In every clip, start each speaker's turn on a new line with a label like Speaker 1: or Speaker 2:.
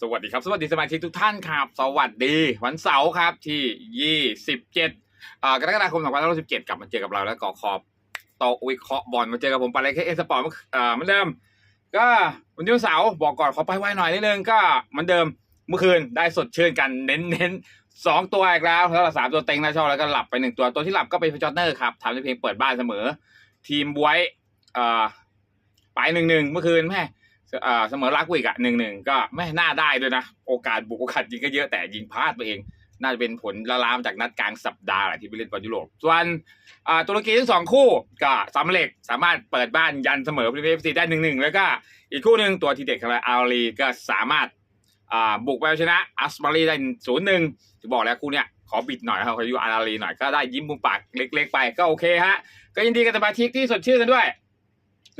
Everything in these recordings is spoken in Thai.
Speaker 1: สวัสดีครับ สวัสดีสมาชิกทุกท่านครับ สวัสดีวันเสาร์ครับที่ 27อ่ากรกฎาคม2517กลับมาเจอกับเราแล้วก็ขอบโตะวิเคราะห์บอลมาเจอกับผมปาเลเคเอสปอร์ตอ่าเหมือนเดิม ก็วันที่วันเสาร์บอกก่อนขอไปไวหน่อยนิดนึงก็เหมือนเดิมเมื่อคืนได้สดชื่นกันเน้นเน้นสองตัวอีกแล้วแล้วสามตัวเต็งน้าช่องแล้วก็หลับไปหนึ่งตัวตัวที่หลับก็เป็นฟจอร์เนอร์ครับทำได้เพียงเปิดบ้านเสมอ ทีมบวยอ่าไปหนึ่งหนึ่งเมื่อคืนแม่ เสมอรักวิกอะหนึ่งหนึ่งก็ไม่น่าได้ด้วยนะ โอกาสบุกโอกาสยิงก็เยอะแต่ยิงพลาดไปเอง น่าจะเป็นผลละลามจากนัดกลางสัปดาห์แหละที่ไปเล่นบอลยุโรปส่วนตุรกีทั้งสองคู่ก็สำเร็จสามารถเปิดบ้านยันเสมอพรีเมียร์ลีกได้หนึ่งหนึ่งแล้วก็อีกคู่หนึ่งตัวทีเด็ดของเราอาลีก็สามารถบุกไปเอาชนะอัสมารีได้ศูนย์หนึ่งจะบอกแล้วคู่เนี้ยขอบิดหน่อยครับขออยู่อาลีหน่อยก็ได้ยิ้มมุมปากเล็ก ๆ ไปก็โอเคฮะก็ยินดีกับสมาชิกที่สดชื่นกันด้วย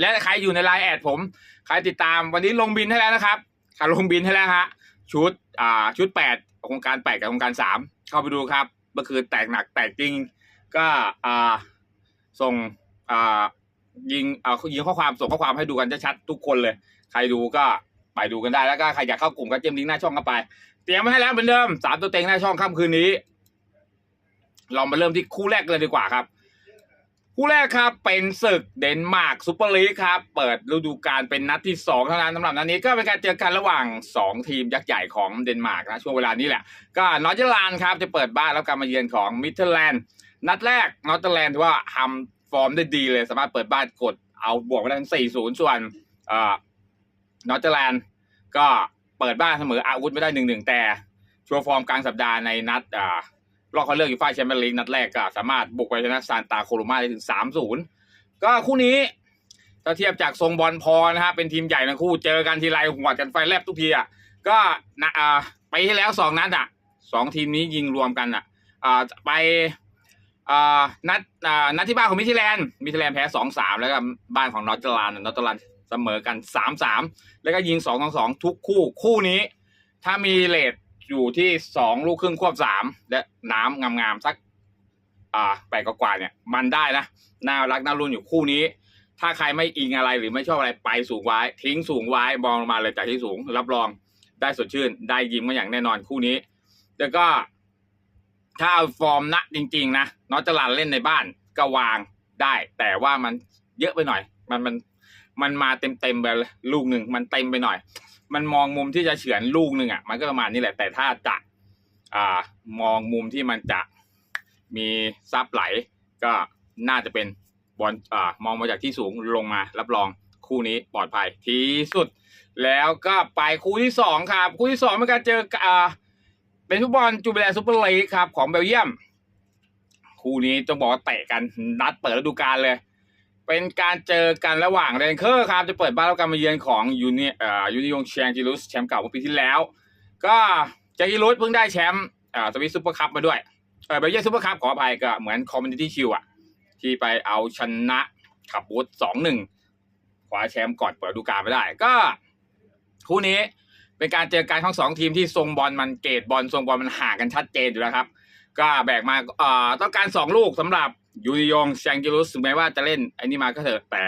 Speaker 1: และใครอยู่ในไลน์แอดผม ใครติดตามวันนี้ลงบินให้แล้วนะครับใครลงบินให้แล้วฮะชุดอ่าชุดแปดโครงการแปดกับโครงการสามเข้าไปดูครับเมื่อคืนแตกหนักแตกจริง ก็อ่าส่งอ่ายิงเอายิงข้อความส่งข้อความให้ดูกันชัดๆทุกคนเลย ใครดูก็ไปดูกันได้แล้วก็ใครอยากเข้ากลุ่มก็เจมลิงก์หน้าช่องกันไป เตรียมไว้ให้แล้วเหมือนเดิมสามตัวเต็งหน้าช่องค่ำคืนนี้เรามาเริ่มที่คู่แรกเลยดีกว่าครับ คู่แรกครับเป็นศึกเดนมาร์กซูเปอร์ลีกครับ เปิดฤดูกาลเป็นนัดที่สองเท่านั้นสำหรับนัดนี้ก็เป็นการเจอกันระหว่าง 2 ทีมยักษ์ใหญ่ของเดนมาร์กนะช่วงเวลานี้แหละ ก็นอร์ทเจอร์แลนด์ครับจะเปิดบ้านแล้วการมาเยือนของมิดเทอร์แลนด์นัดแรกนอร์ทเจอร์แลนด์ถือว่าทำฟอร์มได้ดีเลย สามารถเปิดบ้านกดเอาบวกไปได้ง4-0 ส่วนเอ่อนอร์ทเจอร์แลนด์ก็เปิดบ้านเสมออาวุธไม่ได้หนึ่งๆแต่โชว์ฟอร์มกลางสัปดาห์ในนัดอ่า รอบเขาเลือกยูฟ่าแชมเปี้ยนลีกนัดแรกก็สามารถบุกไปชนะซานตาโคโรมาได้ถึง 3-0 ก็คู่นี้ถ้าเทียบจากทรงบอลพอนะฮะเป็นทีมใหญ่ทั้งคู่เจอกันทีไรหัวดกันไฟแลบทุกทีอะก็นะอ่าไปที่แล้วสองนัดอะสองทีมนี้ยิงรวมกันอะอ่าไปอ่านัดอ่านัดที่บ้านของมิทิแลนด์มิทิแลนด์แพ้สองสามแล้วก็บ้านของนอตเตอร์แลนด์นอตเตอร์แลนด์เสมอกันสามสามแล้วก็ยิงสองสองสองทุกคู่คู่นี้ ถ้ามีเลท อยู่ที่สองลูกครึ่งควบสามและน้ำงามๆสัก อ่าแปดกว่าเนี่ย มันได้นะน่ารักน่ารุนอยู่คู่นี้ ถ้าใครไม่อิงอะไรหรือไม่ชอบอะไรไปสูงไว้ ทิ้งสูงไว้มองลงมาเลยจากที่สูง รับรองได้สดชื่น ได้ยิ้มมาอย่างแน่นอนคู่นี้ แล้วก็ ถ้าเอาฟอร์มณจริง ๆ นะนอตจลานเล่นในบ้านก็วางได้ แต่ว่ามันเยอะไปหน่อย มันมันมันมาเต็มเต็มไปลูกหนึ่งมันเต็มไปหน่อย มันมองมุมที่จะเฉือนลูกหนึ่งอะมันก็ประมาณนี้แหละ แต่ถ้าจะอ่ามองมุมที่มันจะมีซับไหล ก็น่าจะเป็นบอลอ่ามองมาจากที่สูงลงมา รับรองคู่นี้ปลอดภัยที่สุด แล้วก็ไปคู่ที่สองครับ คู่ที่สองเป็นการเจออ่าเป็นฟุตบอลจูเบลซูเปอร์ลีกครับ ของเบลเยียม คู่นี้ต้องบอกว่าเตะกันนัดเปิดฤดูกาลเลย เป็นการเจอกันระหว่างเรนเคอร์ครับ จะเปิดบ้านรับการมาเยือนของยูเนียเอ่อยูนิยงเชียงจิลุสแชมป์เก่าเมื่อปีที่แล้ว ก็แจ็คกิลุสเพิ่งได้แชมป์อ่าสวิสซูเปอร์คัพมาด้วยเออเบลเยียมซูเปอร์คัพขออภัยก็เหมือนคอมมูนิตี้ชิลอะที่ไปเอาชนะขับบูธสองหนึ่งคว้าแชมป์ก่อนเปิดดูกาลไม่ได้ ก็ คู่นี้เป็นการเจอกันของสองทีมที่ทรงบอลมันเกตบอลทรงบอลมันห่างกันชัดเจนอยู่แล้วครับ ก็แบกมาเอ่อต้องการสองลูกสำหรับ ยูนิยองแชงกิลุสถึงแม้ว่าจะเล่นไอ้นี่มาก็เถอะแต่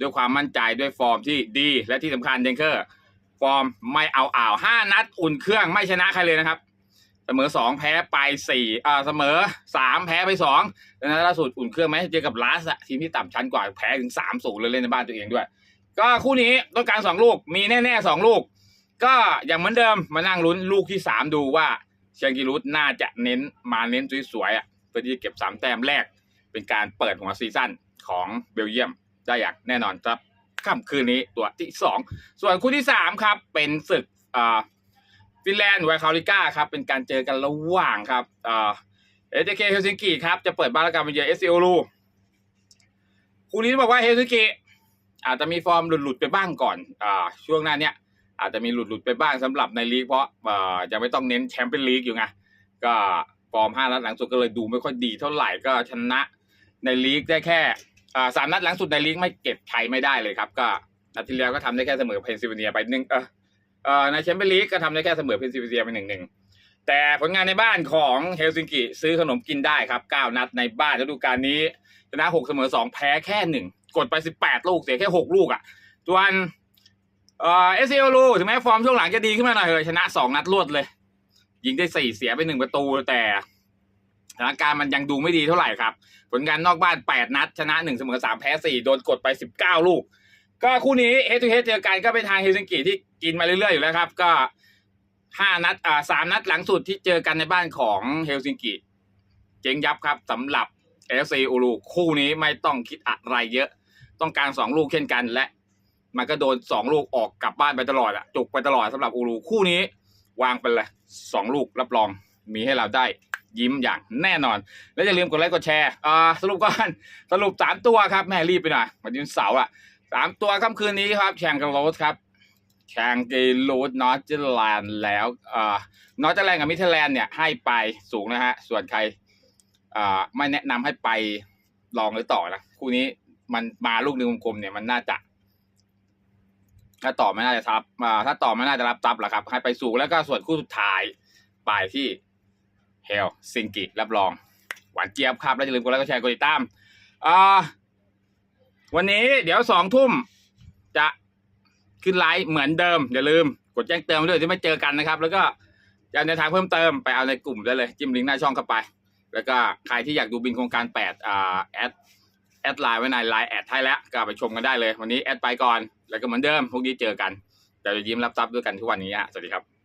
Speaker 1: ด้วยความมั่นใจด้วยฟอร์มที่ดีและที่สำคัญเดนเคอร์ ฟอร์มไม่เอาอ่าวห้านัดอุ่นเครื่องไม่ชนะใครเลยนะครับ เสมอสองแพ้ไปสี่อ่าเสมอสามแพ้ไปสองแล้วล่าสุดอุ่นเครื่องไหมเจอกับลาสทีมที่ต่ำชั้นกว่าแพ้ถึงสามศูนย์เลยเล่นในบ้านตัวเองด้วย ก็คู่นี้ต้องการสองลูกมีแน่ๆสองลูก ก็อย่างเหมือนเดิมมานั่งลุ้นลูกที่สามดูว่าเชียงกิรุสน่าจะเน้นมาเน้นสวยๆอะเพื่อที่จะเก็บสามแต้มแรก เป็นการเปิดหัวซีซั่นของเบลเยียมได้อย่างแน่นอนครับค่ำคืนนี้ตัวที่สองส่วนคู่ที่สามครับ เป็นศึกฟินแลนด์ไวคาลิก้าครับ เป็นการเจอกันระหว่างครับเอเจเคเฮลซิงกิครับ จะเปิดบ้านแล้วกันมาเยือนเอสซิโอลูคู่นี้บอกว่าเฮลซิงกิอาจจะมีฟอร์มหลุดๆไปบ้างก่อนอช่วงหน้าเนี้ยอาจจะมีหลุดๆไปบ้างสำหรับในลีกเพราะเอ่อจะไม่ต้องเน้นแชมเปี้ยนลีกอยู่ไงก็ฟอร์มห้านัดหลังสุดก็เลยดูไม่ค่อยดีเท่าไหร่ก็ชนะ ในลีกได้แค่สามนัดหลังสุดในลีกไม่เก็บไทยไม่ได้เลยครับ ก็นัดที่แล้วก็ทำได้แค่เสมอเพนซิลเวเนียไปหนึ่งเอ่อในแชมเปี้ยนลีกก็ทำได้แค่เสมอเพนซิลเวเนียไปหนึ่งหนึ่งแต่ผลงานในบ้านของเฮลซิงกิซื้อขนมกินได้ครับ 9 นัดในบ้านฤดูกาลนี้ชนะ 6 เสมอ 2 แพ้แค่หนึ่งกดไป 18 ลูกเสียแค่ 6 ลูกอะส่วนเอ่อเอสซีโอลูถึงแม้ฟอร์มช่วงหลังจะดีขึ้นมาหน่อยเถอะชนะสองนัดรวดเลย ยิงได้สี่เสียไปหนึ่งประตูแต่ สถานการณ์มันยังดูไม่ดีเท่าไหร่ครับ ผลงานนอกบ้านแปดนัด ชนะหนึ่งเสมอสามแพ้สี่โดนกดไปสิบเก้าลูก ก็คู่นี้เฮดทูเฮดเจอกันก็เป็นทางเฮลซิงกิที่กินมาเรื่อยๆ อยู่แล้วครับ ก็ห้านัดอ่าสามนัดหลังสุดที่เจอกันในบ้านของเฮลซิงกิเจ๊งยับครับสำหรับเอฟซีอูรูคู่นี้ไม่ต้องคิดอะไรเยอะ ต้องการสองลูกเช่นกันและมันก็โดนสองลูกออกกลับบ้านไปตลอดอะจุกไปตลอดสำหรับอูรูคู่นี้ วางไปเลยสองลูกรับรองมีให้เราได้ ยิ้มอย่างแน่นอน แล้วอย่าลืมกดไลค์กดแชร์อ่าสรุปก่อนสรุปสามตัวครับแม่รีบไปหน่อยวันนี้เสาร์อะสามตัวค่ำคืนนี้ครับแชงกับโรสครับแชงกับโรสนอตเจอร์แลนด์แล้วอ่านอตเจอร์แลนด์กับมิเทอร์แลนด์เนี่ยให้ไปสูงนะฮะส่วนใครอ่าไม่แนะนำให้ไปลองหรือต่อนะคู่นี้มันมาลูกหนึ่งกลมเนี่ยมันน่าจะถ้าต่อไม่น่าจะทับอ่าถ้าต่อไม่น่าจะรับทับหรอกครับ ให้ไปสูงแล้วก็ส่วนคู่สุดท้ายไปที่ เฮลซิงกิรับรอง หวานเจี๊ยบครับ แล้วอย่าลืมกดไลค์กดแชร์กดติดตามอ่าวันนี้เดี๋ยวสองทุ่มจะขึ้นไลฟ์เหมือนเดิม อย่าลืมกดแจ้งเตือนด้วยที่ไม่เจอกันนะครับ แล้วก็อยากในทางเพิ่มเติมไปเอาในกลุ่มได้เลยจิ้มลิงก์หน้าช่องเข้าไป แล้วก็ใครที่อยากดูบินโครงการแปดอ่าแอดแอดไลน์ไว้ในไลน์แอดให้แล้วก็ไปชมกันได้เลย วันนี้แอดไปก่อนแล้วก็เหมือนเดิมพวกนี้เจอกันแต่จะยิ้มรับทรัพย์ด้วยกันทุกวันนี้ฮะสวัสดีครับ